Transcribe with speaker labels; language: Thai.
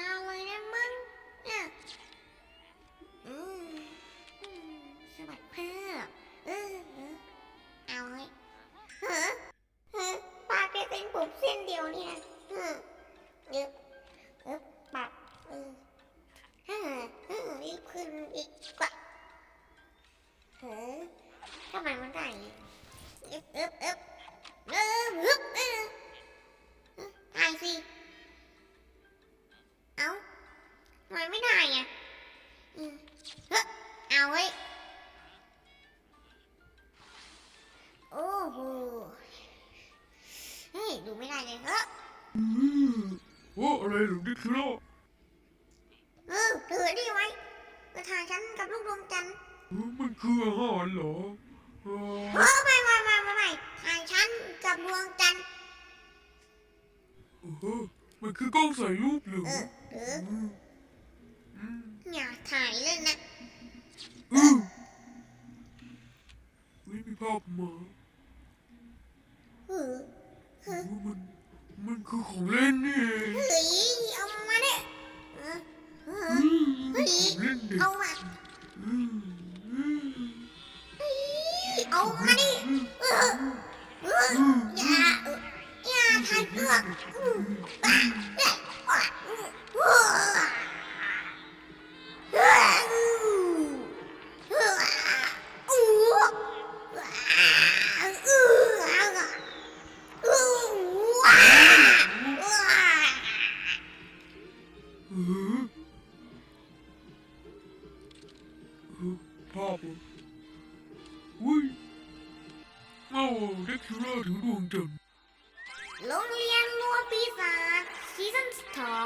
Speaker 1: าวๆเลยนะมึงเนี่ยอืมสวัสดีเพื่อเออเอาเฮ้ยเฮ้อเฮ้อปากแกเส้นผมเส้นเดียวเนี่ยเออเยอะเออปากเออเฮ้อเฮ้อรีบขึ้นอีกกว่าเฮ้อทำไมมันได้อย่างงี้อึ๊บอึ๊บอึ๊บเอออึ๊บ ทำไมไม่ได้อะอืมเฮ้ยเอาเว้ยโอ้โหเฮ้ยดูไม่ได้เลยเฮ้ย
Speaker 2: อืมโอ้อะไรหรือดิคิโล
Speaker 1: เออถือนี่ไว้กระถางฉันกับลูกดวงจันทร์
Speaker 2: เออมันคืออาหารเหรอเอ
Speaker 1: เอ
Speaker 2: อ
Speaker 1: อไม่ไม่ไม่ไม่ไม่ถ่ายฉันกับดวงจันทร์
Speaker 2: เออมันคือกล้องถ่ายรูปเหรอ
Speaker 1: เออหรือ
Speaker 2: อืมอืม
Speaker 1: อย่าถ่ายเลยนะ
Speaker 2: เออไม่มีภาพมา
Speaker 1: เออ
Speaker 2: เออมัน มันคือของเล่นนี่เอง
Speaker 1: เฮ้ยเอามาเนี่ยเออเออ
Speaker 2: อืมของเล่นเด็ก
Speaker 1: เอามา
Speaker 2: อืมอืม
Speaker 1: เอามาดิเออเอออย่าเอออย่าถ่ายเปลือกอืมบ้าเอ้ย
Speaker 2: เออเออภาพเหรออุ้ยเอ้าเด็กคิโลถึงดวงจันทร์
Speaker 1: โรงเรียนรัวปีศาจซีซั่นสอง